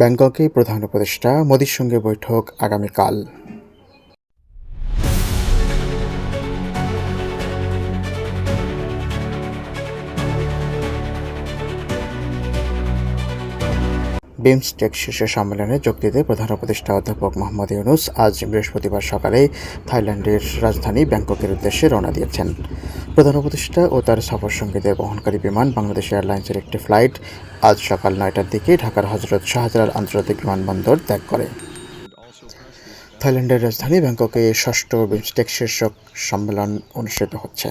ব্যাংককে প্রধান উপদেষ্টা মোদির সঙ্গে বৈঠক আগামীকাল। বিমস্টেক শীর্ষ সম্মেলনে যোগ দিতে প্রধান উপদেষ্টা অধ্যাপক মোহাম্মদ ইউনুস আজ বৃহস্পতিবার সকালে থাইল্যান্ডের রাজধানী ব্যাংককের উদ্দেশ্যে রওনা দিয়েছেন। প্রধান উপদেষ্টা ও তার সফর সঙ্গীদের বহনকারী বিমান বাংলাদেশ এয়ারলাইন্সের একটি ফ্লাইট আজ সকাল নয়টার দিকে ঢাকার হজরত শাহজালাল আন্তর্জাতিক বিমানবন্দর ত্যাগ করে। থাইল্যান্ডের রাজধানী ব্যাংককে ষষ্ঠ বিমস্টেক শীর্ষক সম্মেলন অনুষ্ঠিত হচ্ছে।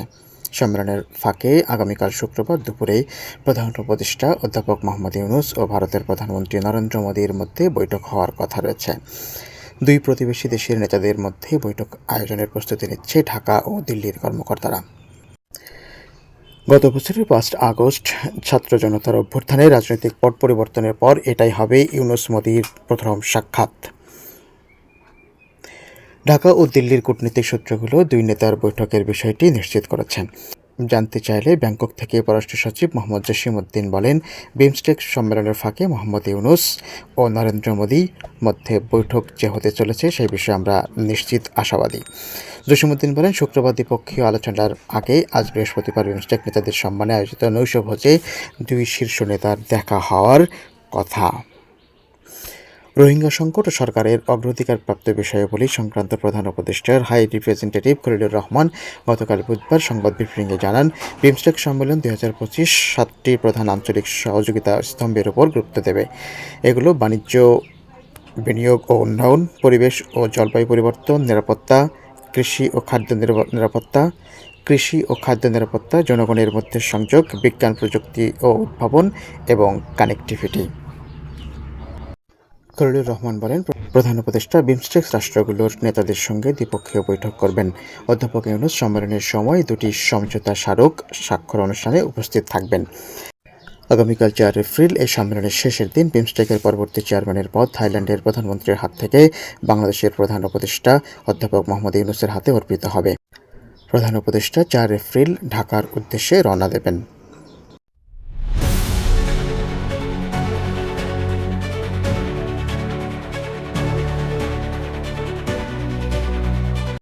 সম্মেলনের ফাঁকে আগামীকাল শুক্রবার দুপুরে প্রধান উপদেষ্টা অধ্যাপক মোহাম্মদ ইউনুস ও ভারতের প্রধানমন্ত্রী নরেন্দ্র মোদীর মধ্যে বৈঠক হওয়ার কথা রয়েছে। দুই প্রতিবেশী দেশের নেতাদের মধ্যে বৈঠক আয়োজনের প্রস্তুতি নিচ্ছে ঢাকা ও দিল্লির কর্মকর্তারা। গত বছরের পাঁচ আগস্ট ছাত্র জনতার অভ্যুত্থানে রাজনৈতিক পট পরিবর্তনের পর এটাই হবে ইউনুস মোদীর প্রথম সাক্ষাৎ। ঢাকা ও দিল্লির কূটনৈতিক সূত্রগুলো দুই নেতার বৈঠকের বিষয়টি নিশ্চিত করেছেন। জানতে চাইলে ব্যাংকক থেকে পররাষ্ট্র সচিব মোহাম্মদ জসিম উদ্দিন বলেন, বিমস্টেক সম্মেলনের ফাঁকে মোহাম্মদ ইউনুস ও নরেন্দ্র মোদী মধ্যে বৈঠক যে হতে চলেছে সেই বিষয়ে আমরা নিশ্চিত আশাবাদী। জসিমউদ্দিন বলেন, শুক্রবার দ্বিপক্ষীয় আলোচনার আগে আজ বৃহস্পতিবার বিমস্টেক নেতাদের সম্মানে আয়োজিত নৈশভোজে দুই শীর্ষ নেতার দেখা হওয়ার কথা। রোহিঙ্গা সংকট ও সরকারের অগ্রাধিকারপ্রাপ্ত বিষয়াবলী সংক্রান্ত প্রধান উপদেষ্টার হাই রিপ্রেজেন্টেটিভ খলিলুর রহমান গতকাল বুধবার সংবাদ ব্রিফিংয়ে জানান, বিমস্টেক সম্মেলন দুই হাজার পঁচিশ সাতটি প্রধান আঞ্চলিক সহযোগিতা স্তম্ভের উপর গুরুত্ব দেবে। এগুলো বাণিজ্য, বিনিয়োগ ও উন্নয়ন, পরিবেশ ও জলবায়ু পরিবর্তন, নিরাপত্তা, কৃষি ও খাদ্য নিরাপত্তা, কৃষি ও খাদ্য নিরাপত্তা, জনগণের মধ্যে সংযোগ, বিজ্ঞান প্রযুক্তি ও উদ্ভাবন এবং কানেক্টিভিটি খলিলুর রহমান বলেন, প্রধান উপদেষ্টা বিমস্টেক রাষ্ট্রগুলোর নেতাদের সঙ্গে দ্বিপক্ষীয় বৈঠক করবেন। অধ্যাপক ইউনুস সম্মেলনের সময় দুটি সমঝোতা স্মারক স্বাক্ষর অনুষ্ঠানে উপস্থিত থাকবেন। আগামীকাল চার এপ্রিল এই সম্মেলনের শেষের দিন বিমস্টেকের পরবর্তী চেয়ারম্যানের পদ থাইল্যান্ডের প্রধানমন্ত্রীর হাত থেকে বাংলাদেশের প্রধান উপদেষ্টা অধ্যাপক মোহাম্মদ ইউনুসের হাতে অর্পিত হবে। প্রধান উপদেষ্টা চার এপ্রিল ঢাকার উদ্দেশ্যে রওনা দেবেন।